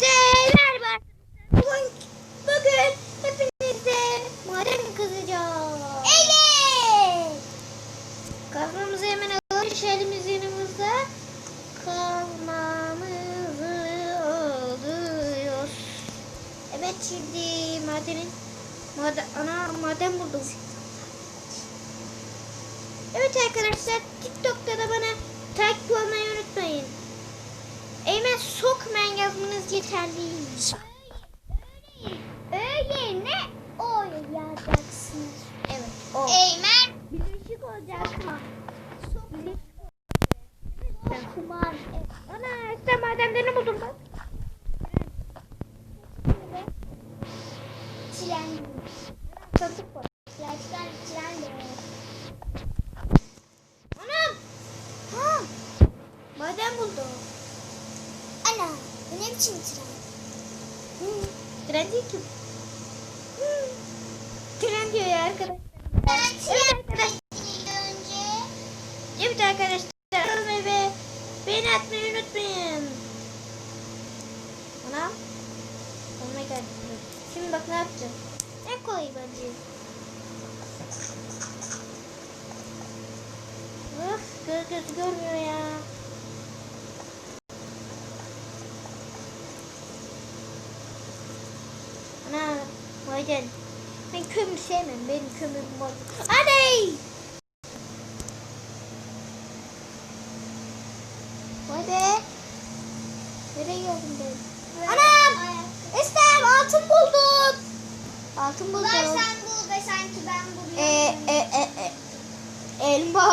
Hepinize merhaba. Bugün, bugün hepinize maden kazacağız. Evet. Kazmamızı hemen alalım. Şelimiz. Kazmamızı alıyoruz. Evet şimdi madenin maden, ana maden buldum. Evet arkadaşlar TikTok'ta da bana takip olmayı. Sokmen yazmanız yeterliymiş. Öyle ne o yazacaksınız. Evet o. Eymen. Birleşik olacak mı? Kuman. Ana sen madenden buldun bak. Tren. Sandık var. Yaşlar tren de. Anam. Ha. Maden buldum. Ana. Bu ne biçim tren? Hı. Tren değil ki. Hı. Tren diyor ya arkadaşlar. Ben Evet arkadaşlar. önce. Evet arkadaşlar. Abone ve beğeni atmayı unutmayın. Anam. Oh my god. Şimdi bak ne yapacağım. En kolay bence. Of göz göz görmüyor ya. Ana maden. Ben kömür sevmem. Benim kömürüm var. Hadi. Vay be. Nereye geldim ben? Anam! Estem altın buldum. Altın buldum. Bunlar sen bul ve sanki ben buluyorum. E, e, e, e. Elma.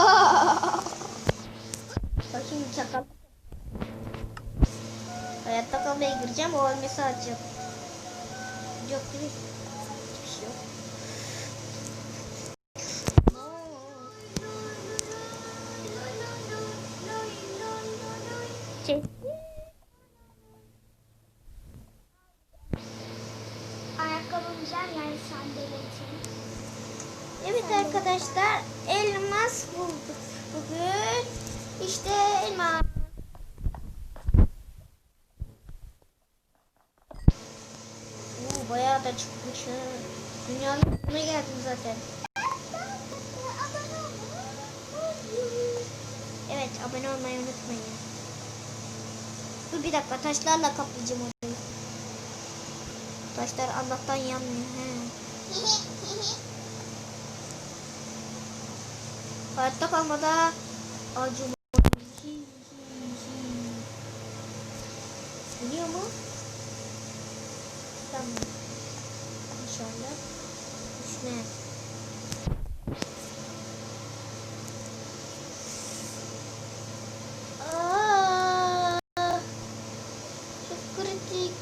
Bakayım çakal. Hayatta kalmaya gireceğim. O ölmesi açacağım. Yok değil mi? Hiçbir şey yok. Şey. Ayakkabım güzel yani sandaletim. Evet arkadaşlar elmas bulduk bugün. İşte elmas. Bayağı da çıkmış. Dünyanın sonuna geldim zaten. Evet abone olmayı unutmayın. Dur bir dakika taşlarla kaplayacağım orayı. Taşlar Allah'tan yanmıyor. He. Hayatta kalmada acıma. Biliyor mu? Tamam. İnşallah. Üstüne. Aa, çok kritik.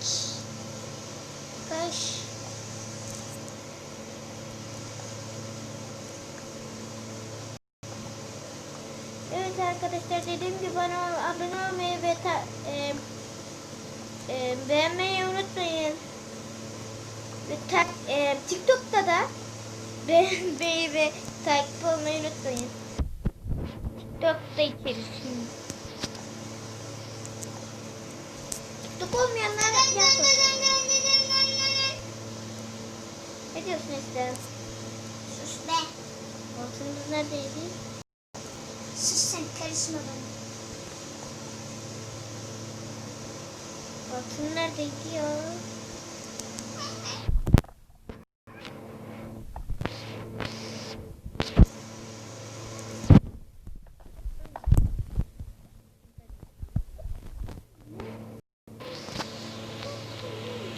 Evet arkadaşlar dediğim gibi bana abone olmayı ve ta, e, e, beğenmeyi unutmayın. Ve ta, e, TikTok'ta da beğenmeyi ve takip olmayı unutmayın. TikTok'ta içerisinde. TikTok olmayanlar yapmasın. Ne diyorsun Esra? Sus be. Altınımız neredeydi? Sus sen karışma bana. Altın neredeydi ya?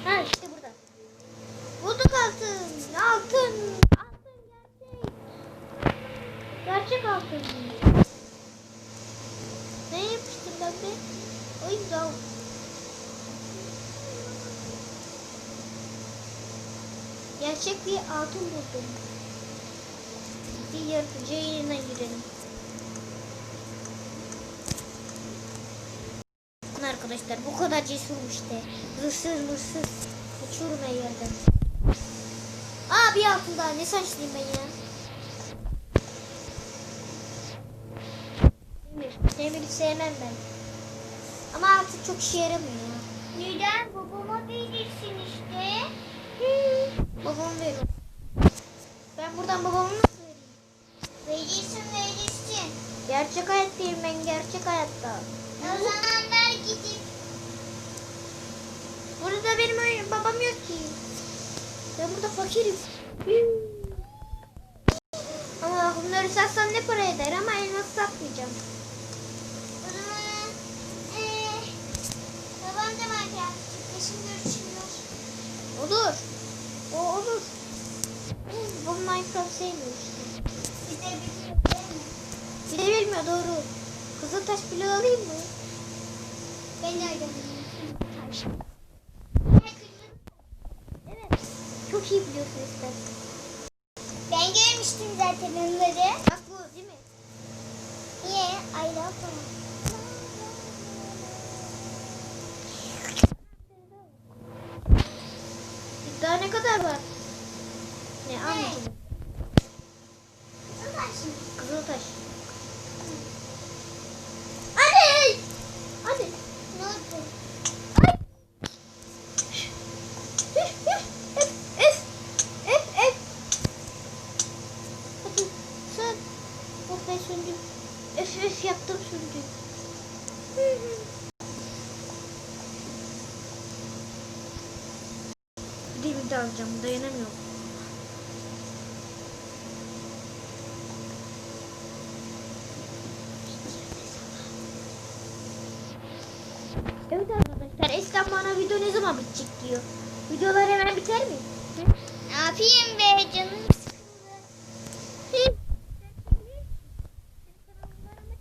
Ha işte burada. Bulduk altın. Altın. Altın gerçek. Gerçek altın. Ne yapmıştım ben be? Ya. Gerçek bir altın buldum. Bir yaratıcı yerine girelim. Arkadaşlar bu kadar cesur işte. Hırsız hırsız. Kaçıyorum her yerden. Aa bir altın daha ne saçlıyım ben ya. Demir. Demir sevmem ben. Artık çok işe yaramıyor ya. Neden? Babama verirsin işte. Babam verir. Ben buradan babamı nasıl vereyim? Verirsin verirsin. Gerçek hayattayım ben gerçek hayatta. O zaman ver gidip. Burada benim babam yok ki. Ben burada fakirim. Ama bunları satsam ne para eder ama elmas satmayacağım. Olur. O olur. Bu Minecraft sevmiyoruz. Bir de bilmiyor şey Bir de bilmiyor doğru. Kızıl taş bloğu alayım mı? Ben de alayım. Evet. Çok iyi biliyorsunuz ben. Ben görmüştüm zaten onları. Bak bu değil mi? Yeah, I love. Ne kadar var? Ne anladım. Kızıl taş. Kızıl taş. Anne! Anne. Ne oldu? Öf öf yaptım sürdüğü. Alacağım. Dayanamıyorum. Evet arkadaşlar Eslem bana video ne zaman bitecek diyor. Videolar hemen biter mi? Hı? Ne yapayım be canım.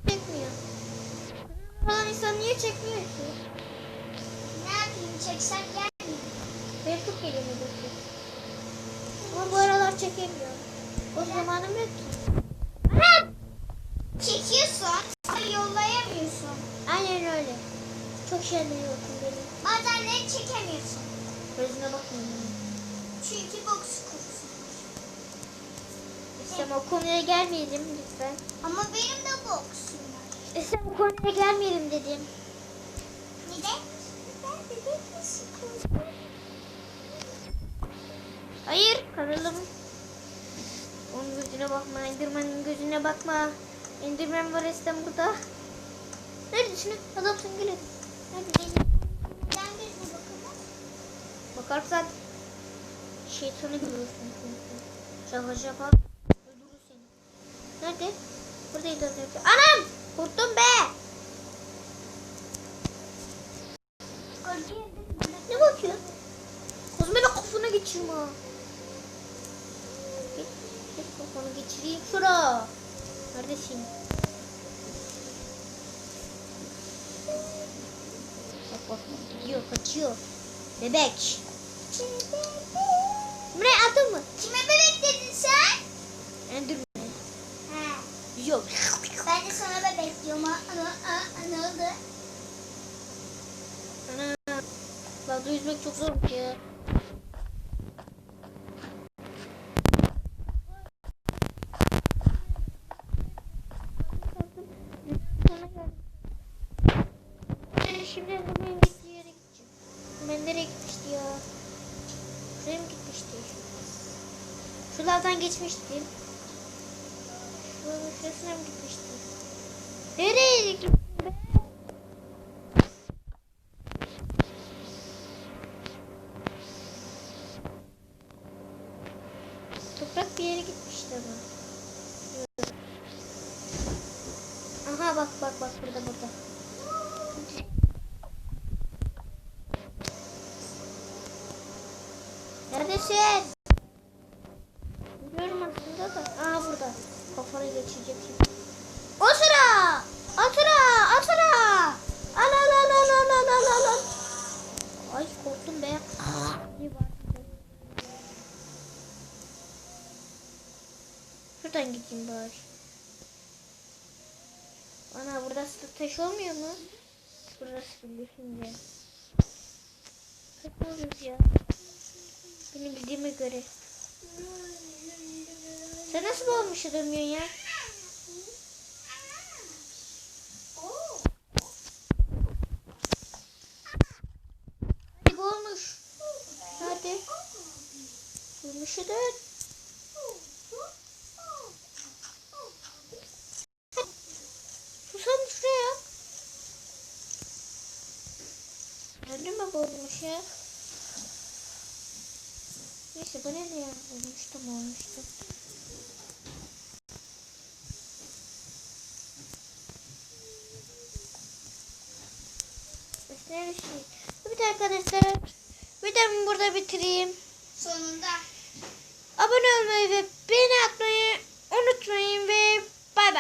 Çekmiyor. Falan insan niye çekmiyor ki? Ne yapayım çeksem gelmiyor. Çok geliyor videosu. Çekemiyorum. O zamanım yok ki. Çekiyorsun ama yollayamıyorsun. Aynen öyle. Çok şenliyorsun beni. Bazenleri çekemiyorsun. Gözüne bakmıyorum. Çünkü boks kurusun. İstem o konuya gelmeyelim lütfen. Ama benim de boksum var. İstem o konuya gelmeyelim dedim. Enderman'ın gözüne bakma. Enderman var İstem burada. Neredesin? Adamsın gel hadi. Neredesin? Neden gözüne bakalım? Bakarsan şeytanı görürsün çünkü. Şaka şaka. Öldürür seni. Nerede? Buradaydı az önce. Anam! Korktum be! Ne bakıyorsun? Kozmele kafana geçirme. Kafanı geçireyim şura. Neredesin? Bak bak gidiyor kaçıyor. Bebek. Bu ne atın mı? Kime bebek dedin sen? Enderman. He. Yok. Ben de sana bebek diyorum. Aa, aa, ne oldu? Ana. Lavda yüzmek çok zor ya. Şimdi Enderman'ın gittiği yere gideceğim. Ben nereye gitmişti ya? Şuraya mı gitmişti? Şu lavdan geçmiştim. Şuranın şurasına mı? Nereye gittim para geçecek şimdi. O sıra! Atıra! Atıra! Al al al al al al al al. Ay korktum be. Şuradan gideyim bari. Ana burada taş olmuyor mu? Burası düşünce. Kaç oluyoruz ya? Benim bildiğime göre. Sen nasıl olmuş adamıyorsun ya? Hadi olmuş. Hadi. Bulmuşu dört. Bu ne diye bulmuştum olmuştu. Ne bir şey. Evet arkadaşlar. Videomu burada bitireyim. Sonunda. Abone olmayı ve beğeni atmayı unutmayın ve